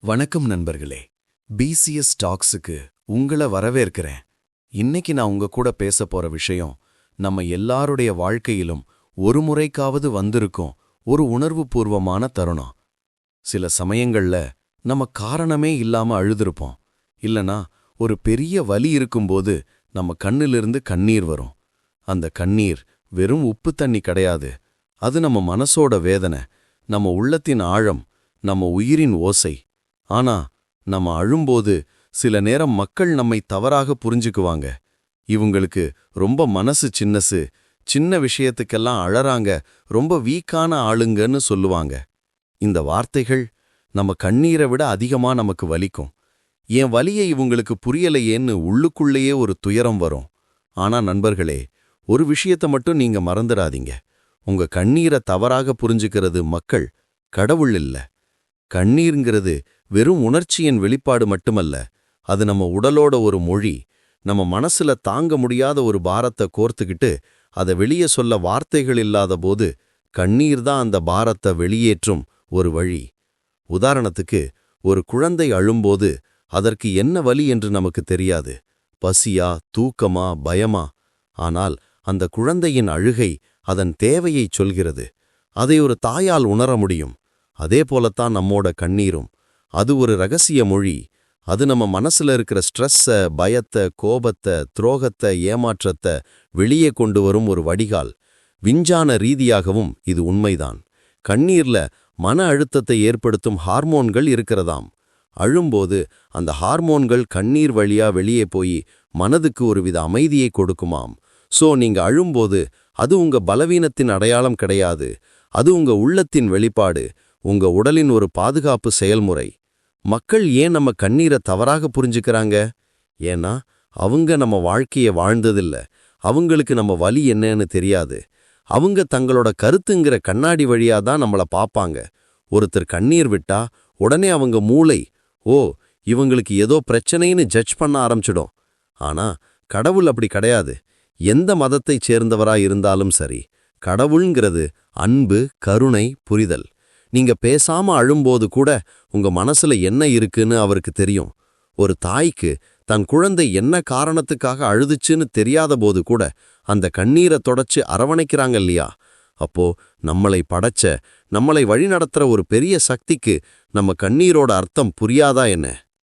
வணக்கம் நண்பர்களே. பிசிஎஸ் டாக்ஸுக்கு உங்கள வரவேற்கிறேன். இன்னைக்கு நான் உங்க கூட பேச போற விஷயம் நம்ம எல்லாருடைய வாழ்க்கையிலும் ஒரு முறைக்காவது வந்திருக்கும் ஒரு உணர்வுபூர்வமான தருணம். சில சமயங்கள்ல நம்ம காரணமே இல்லாம அழுதுருப்போம். இல்லனா ஒரு பெரிய வலி இருக்கும்போது நம்ம கண்ணிலிருந்து கண்ணீர் வரும். அந்த கண்ணீர் வெறும் உப்பு தண்ணி கிடையாது. அது நம்ம மனசோட வேதனை நம்ம உள்ளத்தின் ஆழம் நம்ம உயிரின் ஓசை ஆனா நம்ம அழும்போது சில நேரம் மக்கள் நம்மை தவறாக புரிஞ்சுக்குவாங்க. இவங்களுக்கு ரொம்ப மனசு சின்னசு சின்ன விஷயத்துக்கெல்லாம் அழறாங்க ரொம்ப வீக்கான ஆளுங்கன்னு சொல்லுவாங்க. இந்த வார்த்தைகள் நம்ம கண்ணீரை விட அதிகமா நமக்கு வலிக்கும். என் வலியை இவங்களுக்கு புரியலையேன்னு உள்ளுக்குள்ளேயே ஒரு துயரம் வரும். ஆனா நண்பர்களே ஒரு விஷயத்த மட்டும் நீங்க மறந்துடாதீங்க. உங்க கண்ணீரை தவறாக புரிஞ்சுக்கிறது மக்கள் கடவுள் இல்ல. கண்ணீர்ங்கிறது வெறும் உணர்ச்சியின் வெளிப்பாடு மட்டுமல்ல அது நம்ம உடலோட ஒரு மொழி நம்ம மனசுல தாங்க முடியாத ஒரு பாரத்தை கோர்த்துக்கிட்டு அதை வெளியே சொல்ல வார்த்தைகள் இல்லாத போது கண்ணீர் தான் அந்த பாரத்தை வெளியேற்றும் ஒரு வழி. உதாரணத்துக்கு ஒரு குழந்தை அழும்போது அதற்கு என்ன வலி என்று நமக்கு தெரியாது. பசியா தூக்கமா பயமா? ஆனால் அந்த குழந்தையின் அழுகை அதன் தேவையைச் சொல்கிறது. அதை ஒரு தாயால் உணர முடியும். அதே போலத்தான் நம்மோட கண்ணீரும். அது ஒரு ரகசிய மொழி. அது நம்ம மனசுல இருக்கிற ஸ்ட்ரெஸ்ஸ பயத்தை கோபத்தை துரோகத்தை ஏமாற்றத்தை வெளியே கொண்டு வரும் ஒரு வடிகால். விஞ்ஞான ரீதியாகவும் இது உண்மைதான். கண்ணீர்ல மன அழுத்தத்தை ஏற்படுத்தும் ஹார்மோன்கள் இருக்கிறதாம். அழும்போது அந்த ஹார்மோன்கள் கண்ணீர் வழியா வெளியே போய் மனதுக்கு ஒருவித அமைதியை கொடுக்குமாம். சோ நீங்க அழும்போது அது உங்க பலவீனத்தின் அடையாளம் கிடையாது. அது உங்க உள்ளத்தின் வெளிப்பாடு. உங்க உடலின் ஒரு பாதுகாப்பு செயல்முறை. மக்கள் ஏன் நம்ம கண்ணீரை தவறாக புரிஞ்சுக்கிறாங்க? ஏன்னா அவங்க நம்ம வாழ்க்கைய வாழ்ந்ததில்ல. அவங்களுக்கு நம்ம வலி என்னன்னு தெரியாது. அவங்க தங்களோட கருத்துங்கிற கண்ணாடி வழியா தான் நம்மள பாப்பாங்க. ஒருத்தர் கண்ணீர் விட்டா உடனே அவங்க மூளை ஓ இவங்களுக்கு ஏதோ பிரச்சனைன்னு ஜட்ஜ் பண்ண ஆரம்பிச்சிடும். ஆனா கடவுள் அப்படி கிடையாது. எந்த மதத்தைச் சேர்ந்தவரா இருந்தாலும் சரி கடவுள்ங்கிறது அன்பு கருணை புரிதல். நீங்க பேசாம அழும்போது கூட உங்க மனசுல என்ன இருக்குன்னு அவருக்கு தெரியும். ஒரு தாய்க்கு தன் குழந்தை என்ன காரணத்துக்காக அழுதுச்சுன்னு தெரியாத போது கூட அந்த கண்ணீரை தொடச்சு அரவணைக்கிறாங்க இல்லையா? அப்போ நம்மளை படைச்ச நம்மளை வழிநடத்துற ஒரு பெரிய சக்திக்கு நம்ம கண்ணீரோட அர்த்தம் புரியாதா என்ன?